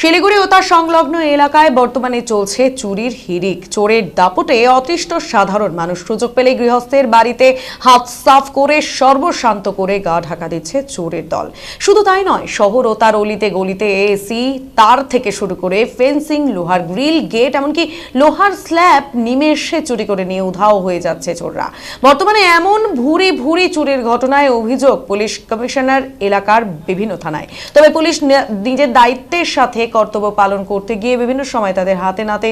শিলিগুড়ি ও তার সংলগ্ন এলাকায় বর্তমানে চলছে চুরির হিরিক চোরের দাপটে অতিষ্ঠ সাধারণ মানুষ সুযোগ পেলে গৃহস্থের বাড়িতে হাত সাফ করে সর্বশান্ত করে গা ঢাকা দিচ্ছে চোরের দল। শুধু তাই নয়, শহর ও তার অলিতে গলিতে এসি তার থেকে শুরু করে ফেন্সিং, লোহার গ্রিল, গেট, এমনকি লোহার স্ল্যাব নিমেষে চুরি করে নিয়ে উধাও হয়ে যাচ্ছে চোররা। বর্তমানে এমন ভুরি ভুরি চুরির ঘটনায় অভিযোগ পুলিশ কমিশনার এলাকার বিভিন্ন থানায়। তবে পুলিশ নিজের দায়িত্বের সাথে কর্তব্য পালন করতে গিয়ে বিভিন্ন সময় তাদের হাতে নাতে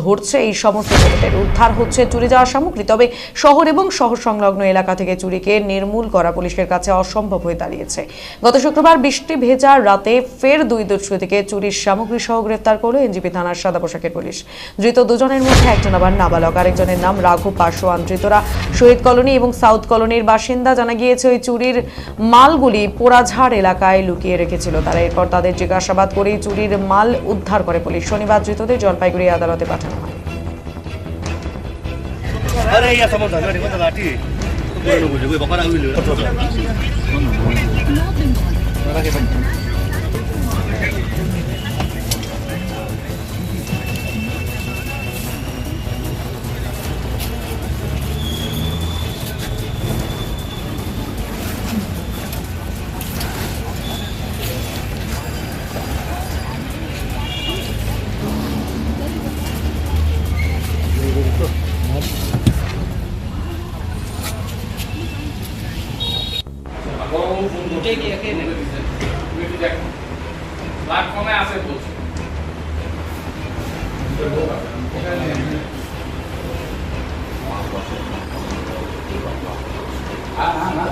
ধরছে। এই সমস্ত চোরদের উদ্ধার হচ্ছে চুরি যাওয়া সামগ্রী। তবে শহর এবং শহর সংলগ্ন এলাকা থেকে চুরিকে নির্মূল করা পুলিশের কাছে অসম্ভব হয়ে দাঁড়িয়েছে। গত শুক্রবার বৃষ্টি ভেজা রাতে ফের দুই দুষ্কৃতীকে চুরির সামগ্রী সহ গ্রেফতার করল এনজিপি থানার সাদা পোশাকের পুলিশ। ধৃত দুজনের মধ্যে একজন আবার নাবালক, আরেকজনের নাম রাঘু পাশোয়ান ধৃতরা শহীদ কলোনি এবং সাউথ কলোনির বাসিন্দা। জানা গিয়েছে, ওই চুরির মালগুলি পোড়াঝাড় এলাকায় লুকিয়ে রেখেছিল। তারা এরপর তাদের জিজ্ঞাসাবাদ করেই চুরির মাল উদ্ধার করে পুলিশ। শনিবার ধৃতদের জলপাইগুড়ি আদালতে পাঠানো হয়। দুটোই কি একই নাকি দেখো। প্ল্যাটফর্মে আছে বলছে। হ্যাঁ হ্যাঁ না